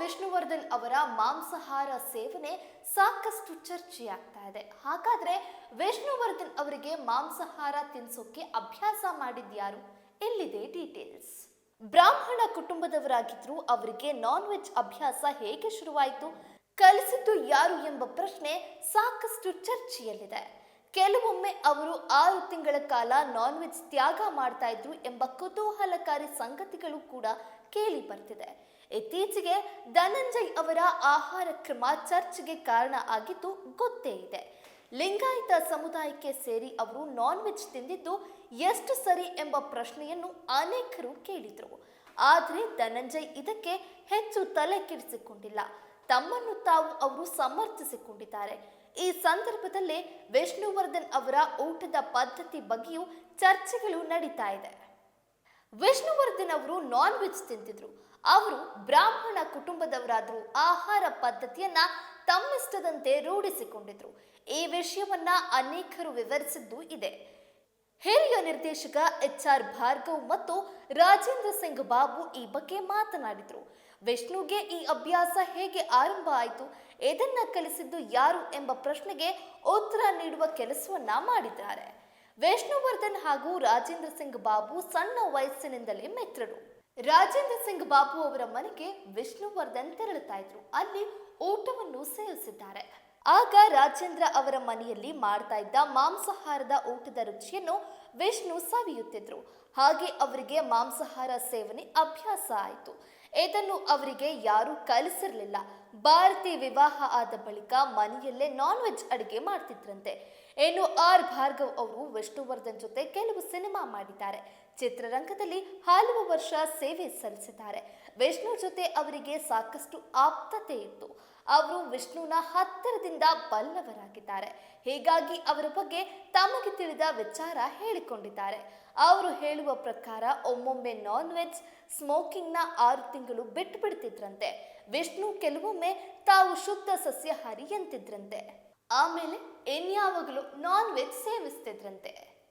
ವಿಷ್ಣುವರ್ಧನ್ ಅವರ ಮಾಂಸಾಹಾರ ಸೇವನೆ ಸಾಕಷ್ಟು ಚರ್ಚೆಯಾಗ್ತಾ ಇದೆ. ಹಾಗಾದ್ರೆ ವಿಷ್ಣುವರ್ಧನ್ ಅವರಿಗೆ ಮಾಂಸಾಹಾರ ತಿನ್ಸೋಕೆ ಅಭ್ಯಾಸ ಮಾಡಿದ್ಯಾರು? ಎಲ್ಲಿದೆ ಡೀಟೇಲ್ಸ್ ಬ್ರಾಹ್ಮಣ ಕುಟುಂಬದವರಾಗಿದ್ರು ಅವರಿಗೆ ನಾನ್ ವೆಜ್ ಅಭ್ಯಾಸ ಹೇಗೆ ಶುರುವಾಯಿತು? ಕಲಿಸಿದ್ದು ಯಾರು ಎಂಬ ಪ್ರಶ್ನೆ ಸಾಕಷ್ಟು ಚರ್ಚೆಯಲ್ಲಿದೆ. ಕೆಲವೊಮ್ಮೆ ಅವರು ಆರು ತಿಂಗಳ ಕಾಲ ನಾನ್ ವೆಜ್ ತ್ಯಾಗ ಮಾಡ್ತಾ ಇದ್ರು ಎಂಬ ಕುತೂಹಲಕಾರಿ ಸಂಗತಿಗಳು ಕೂಡ ಕೇಳಿ ಬರ್ತಿದೆ. ಇತ್ತೀಚೆಗೆ ಧನಂಜಯ್ ಅವರ ಆಹಾರ ಕ್ರಮ ಚರ್ಚೆಗೆ ಕಾರಣ ಆಗಿದ್ದು ಗೊತ್ತೇ ಇದೆ. ಲಿಂಗಾಯತ ಸಮುದಾಯಕ್ಕೆ ಸೇರಿ ಅವರು ನಾನ್ ವೆಜ್ ತಿಂದಿದ್ದು ಎಷ್ಟು ಸರಿ ಎಂಬ ಪ್ರಶ್ನೆಯನ್ನು ಅನೇಕರು ಕೇಳಿದ್ರು. ಆದರೆ ಧನಂಜಯ್ ಇದಕ್ಕೆ ಹೆಚ್ಚು ತಲೆ ಕೆಡಿಸಿಕೊಂಡಿಲ್ಲ. ತಮ್ಮನ್ನು ತಾವು ಅವರು ಸಮರ್ಥಿಸಿಕೊಂಡಿದ್ದಾರೆ. ಈ ಸಂದರ್ಭದಲ್ಲಿ ವಿಷ್ಣುವರ್ಧನ್ ಅವರ ಊಟದ ಪದ್ಧತಿ ಬಗ್ಗೆಯೂ ಚರ್ಚೆಗಳು ನಡೀತಾ ಇದೆ. ವಿಷ್ಣುವರ್ಧನ್ ಅವರು ನಾನ್ ವೆಜ್ ತಿಂತಿದ್ರು. ಅವರು ಬ್ರಾಹ್ಮಣ ಕುಟುಂಬದವರಾದ್ರು ಆಹಾರ ಪದ್ಧತಿಯನ್ನ ತಮ್ಮಿಷ್ಟದಂತೆ ರೂಢಿಸಿಕೊಂಡಿದ್ರು. ಈ ವಿಷಯವನ್ನ ಅನೇಕರು ವಿವರಿಸಿದ್ದು ಇದೆ. ಹಿರಿಯ ನಿರ್ದೇಶಕ ಎಚ್ ಆರ್ ಭಾರ್ಗವ್ ಮತ್ತು ರಾಜೇಂದ್ರ ಸಿಂಗ್ ಬಾಬು ಈ ಬಗ್ಗೆ ಮಾತನಾಡಿದ್ರು. ವಿಷ್ಣುಗೆ ಈ ಅಭ್ಯಾಸ ಹೇಗೆ ಆರಂಭ ಆಯಿತು ಇದನ್ನ ಕಲಿಸಿದ್ದು ಯಾರು ಎಂಬ ಪ್ರಶ್ನೆಗೆ ಉತ್ತರ ನೀಡುವ ಕೆಲಸವನ್ನ ಮಾಡಿದ್ದಾರೆ. ವಿಷ್ಣುವರ್ಧನ್ ಹಾಗೂ ರಾಜೇಂದ್ರ ಸಿಂಗ್ ಬಾಬು ಸಣ್ಣ ವಯಸ್ಸಿನಿಂದಲೇ ಮಿತ್ರರು. ರಾಜೇಂದ್ರ ಸಿಂಗ್ ಬಾಬು ಅವರ ಮನೆಗೆ ವಿಷ್ಣುವರ್ಧನ್ ತೆರಳುತ್ತಾ ಇದ್ರು. ಅಲ್ಲಿ ಊಟವನ್ನು ಸೇವಿಸಿದ್ದಾರೆ. ಆಗ ರಾಜೇಂದ್ರ ಅವರ ಮನೆಯಲ್ಲಿ ಮಾಡ್ತಾ ಇದ್ದ ಮಾಂಸಾಹಾರದ ಊಟದ ರುಚಿಯನ್ನು ವಿಷ್ಣು ಸವಿಯುತ್ತಿದ್ರು. ಹಾಗೆ ಅವರಿಗೆ ಮಾಂಸಾಹಾರ ಸೇವನೆ ಅಭ್ಯಾಸ ಆಯಿತು. ಇದನ್ನು ಅವರಿಗೆ ಯಾರೂ ಕಲಿಸಿರಲಿಲ್ಲ. ಭಾರತಿ ವಿವಾಹ ಆದ ಬಳಿಕ ಮನೆಯಲ್ಲೇ ನಾನ್ ವೆಜ್ ಅಡುಗೆ ಮಾಡ್ತಿದ್ರಂತೆ. ಇನ್ನು ಆರ್ ಭಾರ್ಗವ್ ಅವರು ವಿಷ್ಣುವರ್ಧನ್ ಜೊತೆ ಕೆಲವು ಸಿನಿಮಾ ಮಾಡಿದ್ದಾರೆ. ಚಿತ್ರರಂಗದಲ್ಲಿ ಹಲವು ವರ್ಷ ಸೇವೆ ಸಲ್ಲಿಸಿದ್ದಾರೆ. ವಿಷ್ಣು ಜೊತೆ ಅವರಿಗೆ ಸಾಕಷ್ಟು ಆಪ್ತತೆ ಇತ್ತು. ಅವರು ವಿಷ್ಣುನ ಹತ್ತಿರದಿಂದ ಬಲ್ಲವರಾಗಿದ್ದಾರೆ. ಹೀಗಾಗಿ ಅವರ ಬಗ್ಗೆ ತಮಗೆ ತಿಳಿದ ವಿಚಾರ ಹೇಳಿಕೊಂಡಿದ್ದಾರೆ ಅವರು ಹೇಳುವ ಪ್ರಕಾರ ಒಮ್ಮೊಮ್ಮೆ ನಾನ್ ವೆಜ್ ಸ್ಮೋಕಿಂಗ್ನ ಆರು ತಿಂಗಳು ಬಿಟ್ಟು ಬಿಡ್ತಿದ್ರಂತೆ ವಿಷ್ಣು ಕೆಲವೊಮ್ಮೆ ತಾವು ಶುದ್ಧ ಸಸ್ಯಾಹಾರಿ ಎಂತಿದ್ರಂತೆ. ಆಮೇಲೆ ಇನ್ಯಾವಾಗಲೂ ನಾನ್ ವೆಜ್ ಸೇವಿಸ್ತಿದ್ರಂತೆ.